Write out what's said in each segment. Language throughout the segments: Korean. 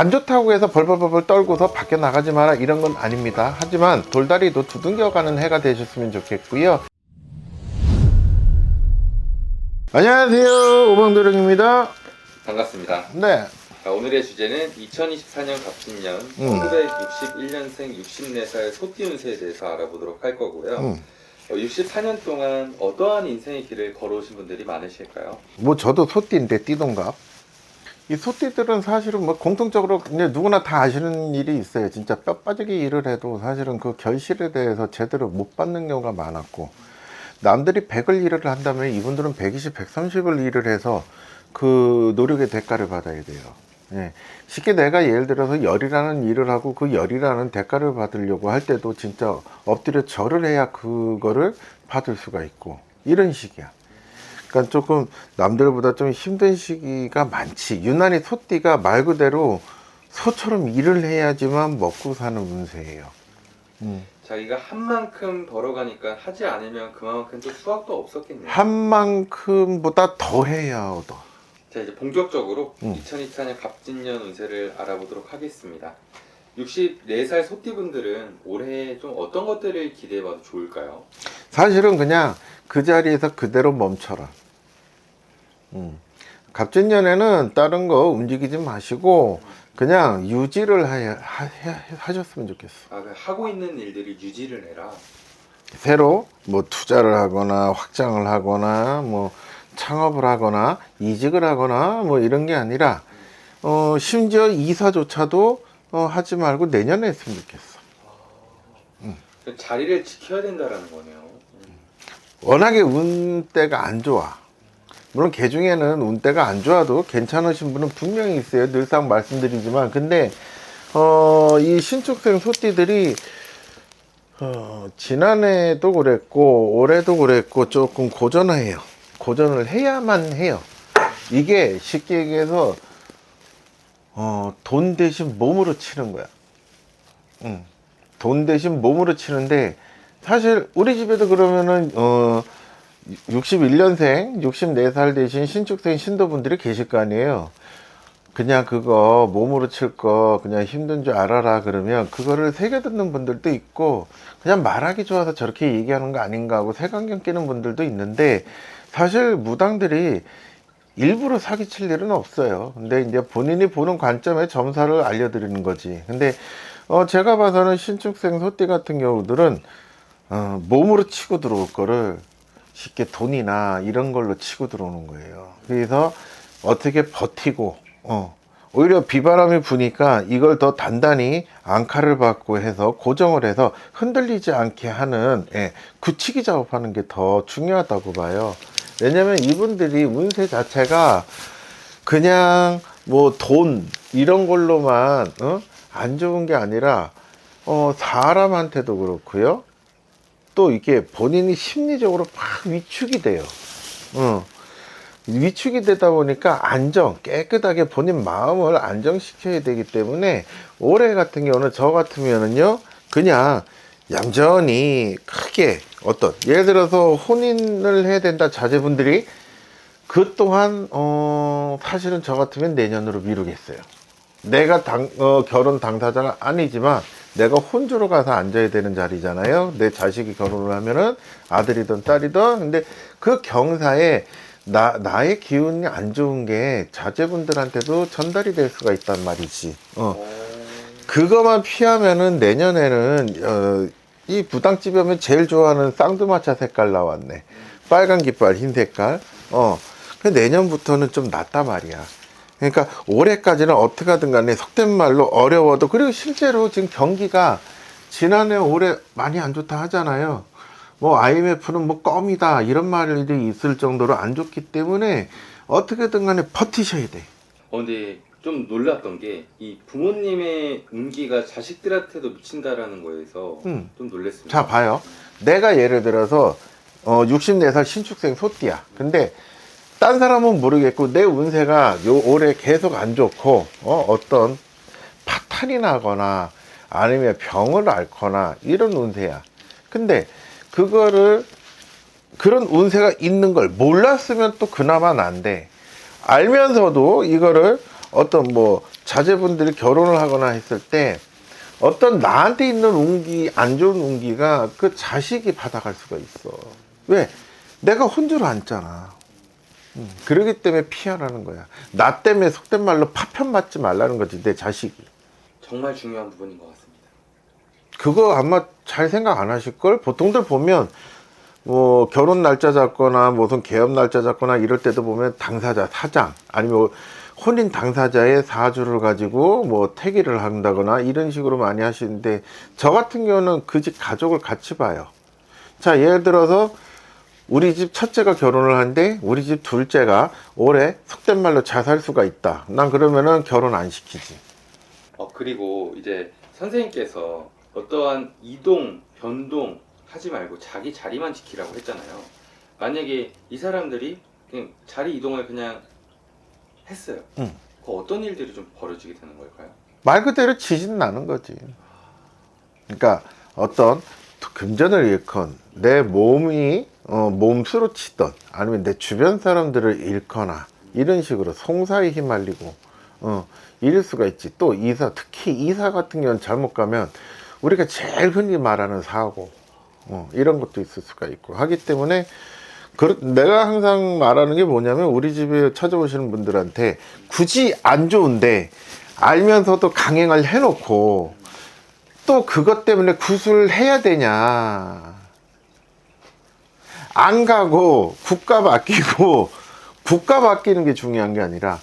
안 좋다고 해서 벌벌벌벌 떨고서 밖에 나가지 마라 이런 건 아닙니다. 하지만 돌다리도 두둥겨가는 해가 되셨으면 좋겠고요. 안녕하세요. 오방도령입니다. 반갑습니다. 네. 자, 오늘의 주제는 2024년 갑진년 음. 1961년생 64살 소띠 운세에 대해서 알아보도록 할 거고요. 음. 어, 64년 동안 어떠한 인생의 길을 걸어오신 분들이 많으실까요? 뭐 저도 소띠인데 띠동갑. 이 소띠들은 사실은 뭐 공통적으로 그냥 누구나 다 아시는 일이 있어요. 진짜 뼈 빠지게 일을 해도 사실은 그 결실에 대해서 제대로 못 받는 경우가 많았고 남들이 100을 일을 한다면 이분들은 120, 130을 일을 해서 그 노력의 대가를 받아야 돼요. 예. 쉽게 내가 예를 들어서 열이라는 일을 하고 그 열이라는 대가를 받으려고 할 때도 진짜 엎드려 절을 해야 그거를 받을 수가 있고 이런 식이야. 그러니까 조금 남들보다 좀 힘든 시기가 많지. 유난히 소띠가 말 그대로 소처럼 일을 해야지만 먹고 사는 운세예요. 음. 자기가 한 만큼 벌어가니까 하지 않으면 그만큼 또 수확도 없었겠네요. 한 만큼보다 더 해야 얻어. 자 이제 본격적으로 음. 2024년 갑진년 운세를 알아보도록 하겠습니다. 64살 소띠분들은 올해 좀 어떤 것들을 기대해봐도 좋을까요? 사실은 그냥 그 자리에서 그대로 멈춰라. 음. 갑진년에는 다른 거 움직이지 마시고 그냥 유지를 하, 하, 하 셨으면 좋겠어. 아, 그 하고 있는 일들을 유지를 해라. 새로 뭐 투자를 하거나 확장을 하거나 뭐 창업을 하거나 이직을 하거나 뭐 이런 게 아니라 어 심지어 이사조차도 어 하지 말고 내년에 했으면 좋겠어. 그 자리를 지켜야 된다라는 거네요. 음. 워낙에 운대가 안 좋아. 물론 개 중에는 운대가 안 좋아도 괜찮으신 분은 분명히 있어요. 늘상 말씀드리지만 근데 어 이 신축생 소띠들이 어, 지난해도 그랬고 올해도 그랬고 조금 고전해요. 고전을 해야만 해요. 이게 쉽게 얘기해서 어, 돈 대신 몸으로 치는 거야. 응. 돈 대신 몸으로 치는데 사실 우리 집에도 그러면은 어 61년생 64살 대신 신축생 신도분들이 계실 거 아니에요. 그냥 그거 몸으로 칠 거 그냥 힘든 줄 알아라 그러면 그거를 새겨 듣는 분들도 있고 그냥 말하기 좋아서 저렇게 얘기하는 거 아닌가 하고 색안경 끼는 분들도 있는데 사실 무당들이 일부러 사기칠 일은 없어요. 근데 이제 본인이 보는 관점에 점사를 알려드리는 거지. 근데 어 제가 봐서는 신축생 소띠 같은 경우들은 어 몸으로 치고 들어올 거를 쉽게 돈이나 이런 걸로 치고 들어오는 거예요. 그래서 어떻게 버티고 어 오히려 비바람이 부니까 이걸 더 단단히 앙카를 받고 해서 고정을 해서 흔들리지 않게 하는 예, 굳히기 작업하는 게 더 중요하다고 봐요. 왜냐면 이분들이 운세 자체가 그냥 뭐 돈 이런 걸로만 어? 안 좋은 게 아니라 어 사람한테도 그렇고요. 또 이게 본인이 심리적으로 막 위축이 돼요. 어. 위축이 되다 보니까 안정, 깨끗하게 본인 마음을 안정시켜야 되기 때문에 올해 같은 경우는 저 같으면은요, 그냥 얌전히 크게 어떤, 예를 들어서 혼인을 해야 된다 자제분들이 그 또한, 어, 사실은 저 같으면 내년으로 미루겠어요. 내가 당, 어, 결혼 당사자가 아니지만 내가 혼주로 가서 앉아야 되는 자리잖아요. 내 자식이 결혼을 하면은 아들이든 딸이든 근데 그 경사에 나, 나의 기운이 안 좋은 게 자제분들한테도 전달이 될 수가 있단 말이지. 어. 어... 그거만 피하면은 내년에는, 어, 이 부당집에 오면 제일 좋아하는 쌍두마차 색깔 나왔네. 빨간 깃발, 흰 색깔. 어. 그 내년부터는 좀 낫단 말이야. 그러니까 올해까지는 어떻게 하든 간에 속된 말로 어려워도 그리고 실제로 지금 경기가 지난해 올해 많이 안 좋다 하잖아요. 뭐 IMF는 뭐 껌이다 이런 말들이 있을 정도로 안 좋기 때문에 어떻게든 간에 버티셔야 돼. 어, 근데 좀 놀랐던 게 이 부모님의 운기가 자식들한테도 미친다라는 거에서 음. 좀 놀랐습니다. 자 봐요. 내가 예를 들어서 어 64살 신축생 소띠야. 근데 딴 사람은 모르겠고 내 운세가 요 올해 계속 안 좋고 어 어떤 파탄이 나거나 아니면 병을 앓거나 이런 운세야. 근데 그거를 그런 운세가 있는 걸 몰랐으면 또 그나마 난데 알면서도 이거를 어떤 뭐 자제분들이 결혼을 하거나 했을 때 어떤 나한테 있는 운기 안 좋은 운기가 그 자식이 받아갈 수가 있어. 왜? 내가 혼줄 앉잖아. 음, 그러기 때문에 피하라는 거야. 나 때문에 속된 말로 파편 맞지 말라는 거지 내 자식이. 정말 중요한 부분인 것 같습니다. 그거 아마 잘 생각 안 하실 걸. 보통들 보면 뭐 결혼 날짜 잡거나 무슨 개업 날짜 잡거나 이럴 때도 보면 당사자 사장 아니면 뭐 혼인 당사자의 사주를 가지고 뭐 태기를 한다거나 이런 식으로 많이 하시는데 저 같은 경우는 그 집 가족을 같이 봐요. 자 예를 들어서 우리 집 첫째가 결혼을 하는데 우리 집 둘째가 올해 속된 말로 잘살 수가 있다. 난 그러면은 결혼 안 시키지. 어, 그리고 이제 선생님께서 어떠한 이동, 변동 하지 말고 자기 자리만 지키라고 했잖아요. 만약에 이 사람들이 그냥 자리 이동을 그냥 했어요. 응. 그 어떤 일들이 좀 벌어지게 되는 걸까요? 말 그대로 지진 나는 거지. 그러니까 어떤 금전을 잃건 내 몸이 어, 몸수로 치던 아니면 내 주변 사람들을 잃거나 이런 식으로 송사에 휘말리고 어, 이럴 수가 있지. 또 이사 특히 이사 같은 경우는 잘못 가면 우리가 제일 흔히 말하는 사고 어, 이런 것도 있을 수가 있고 하기 때문에 그, 내가 항상 말하는 게 뭐냐면 우리 집에 찾아오시는 분들한테 굳이 안 좋은데 알면서도 강행을 해놓고 또 그것 때문에 구술을 해야 되냐 안 가고 국가 바뀌고 국가 바뀌는 게 중요한 게 아니라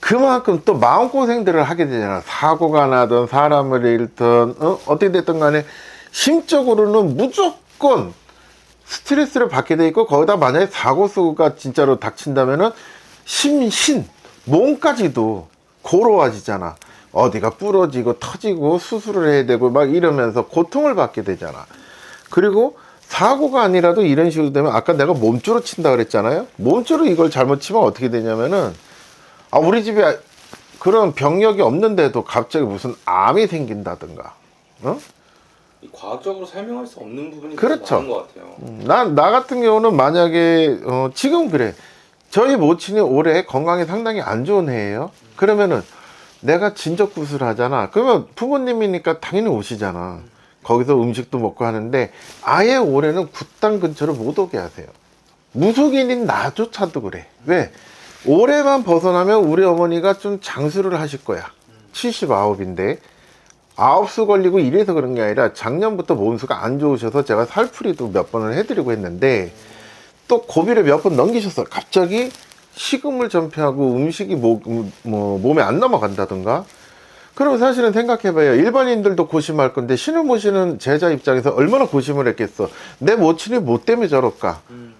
그만큼 또 마음고생들을 하게 되잖아. 사고가 나든 사람을 잃든 어? 어떻게 됐든 간에 심적으로는 무조건 스트레스를 받게 돼 있고 거기다 만약에 사고 수가 진짜로 닥친다면은 심신 몸까지도 고로워지잖아. 어디가 부러지고 터지고 수술을 해야 되고 막 이러면서 고통을 받게 되잖아. 그리고 사고가 아니라도 이런 식으로 되면 아까 내가 몸주로 친다 그랬잖아요 몸주로 이걸 잘못 치면 어떻게 되냐면은 아 우리 집에 그런 병력이 없는데도 갑자기 무슨 암이 생긴다든가 어? 이 과학적으로 설명할 수 없는 부분이 그렇죠. 많은 것 같아요. 나, 나 같은 경우는 만약에, 어, 지금 그래. 저희 모친이 올해 건강이 상당히 안 좋은 해예요. 그러면은 내가 진적 구슬 하잖아. 그러면 부모님이니까 당연히 오시잖아. 거기서 음식도 먹고 하는데 아예 올해는 굿당 근처를 못 오게 하세요. 무속인인 나조차도 그래. 왜? 올해만 벗어나면 우리 어머니가 좀 장수를 하실 거야. 79인데. 아홉 수 걸리고 이래서 그런 게 아니라 작년부터 몸수가 안 좋으셔서 제가 살풀이도 몇 번을 해드리고 했는데 또 고비를 몇 번 넘기셔서 갑자기 식음을 전폐하고 음식이 뭐, 음, 뭐 몸에 안 넘어간다든가 그럼 사실은 생각해봐요 일반인들도 고심할 건데 신을 모시는 제자 입장에서 얼마나 고심을 했겠어 내 모친이 뭐 때문에 저럴까 음.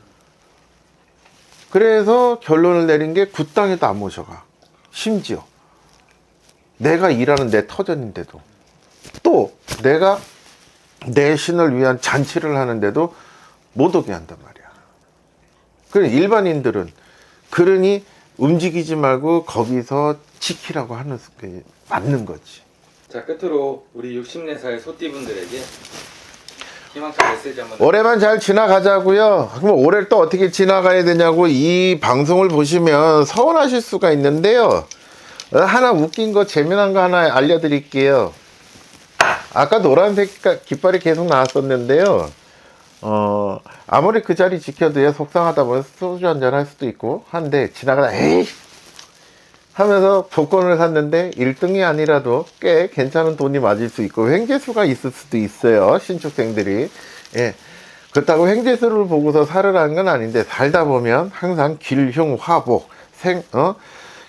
그래서 결론을 내린 게 굿당에도 안 모셔가. 심지어 내가 일하는 내 터전인데도 또 내가 내 신을 위한 잔치를 하는데도 못 오게 한단 말이야. 그래 일반인들은 그러니 움직이지 말고 거기서 지키라고 하는 게 맞는 거지. 자 끝으로 우리 64살 소띠분들에게 희망찬 메시지 한번 올해만 잘 지나가자고요. 그럼 올해를 또 어떻게 지나가야 되냐고 이 방송을 보시면 서운하실 수가 있는데요. 어, 하나 웃긴 거 재미난 거 하나 알려드릴게요. 아까 노란색 가- 깃발이 계속 나왔었는데요. 어 아무리 그 자리 지켜도요 속상하다 보면 소주 한잔 할 수도 있고 한데 지나가다 에이 하면서 복권을 샀는데 1등이 아니라도 꽤 괜찮은 돈이 맞을 수 있고 횡재수가 있을 수도 있어요 신축생들이. 예. 그렇다고 횡재수를 보고서 살으라는 건 아닌데 살다 보면 항상 길흉화복 생 어?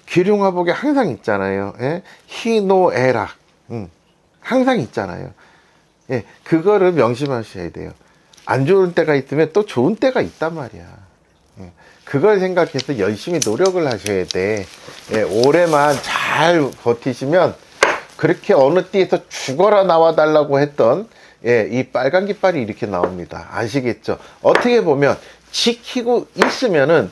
길흉화복이 항상 있잖아요. 예? 희노애락. 음, 항상 있잖아요. 예. 그거를 명심하셔야 돼요. 안 좋은 때가 있으면 또 좋은 때가 있단 말이야. 예, 그걸 생각해서 열심히 노력을 하셔야 돼. 예, 올해만 잘 버티시면 그렇게 어느 띠에서 죽어라 나와 달라고 했던 예, 이 빨간 깃발이 이렇게 나옵니다. 아시겠죠? 어떻게 보면 지키고 있으면은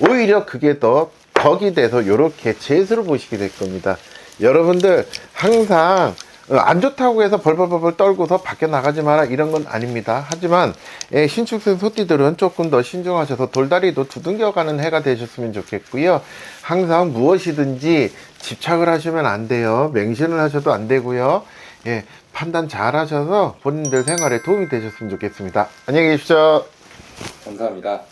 오히려 그게 더 덕이 돼서 이렇게 재수를 보시게 될 겁니다. 여러분들 항상 어, 안 좋다고 해서 벌벌벌벌 떨고서 밖에 나가지 마라 이런 건 아닙니다. 하지만 예, 신축생 소띠들은 조금 더 신중하셔서 돌다리도 두둥겨가는 해가 되셨으면 좋겠고요. 항상 무엇이든지 집착을 하시면 안 돼요. 맹신을 하셔도 안 되고요. 예, 판단 잘 하셔서 본인들 생활에 도움이 되셨으면 좋겠습니다. 안녕히 계십시오. 감사합니다.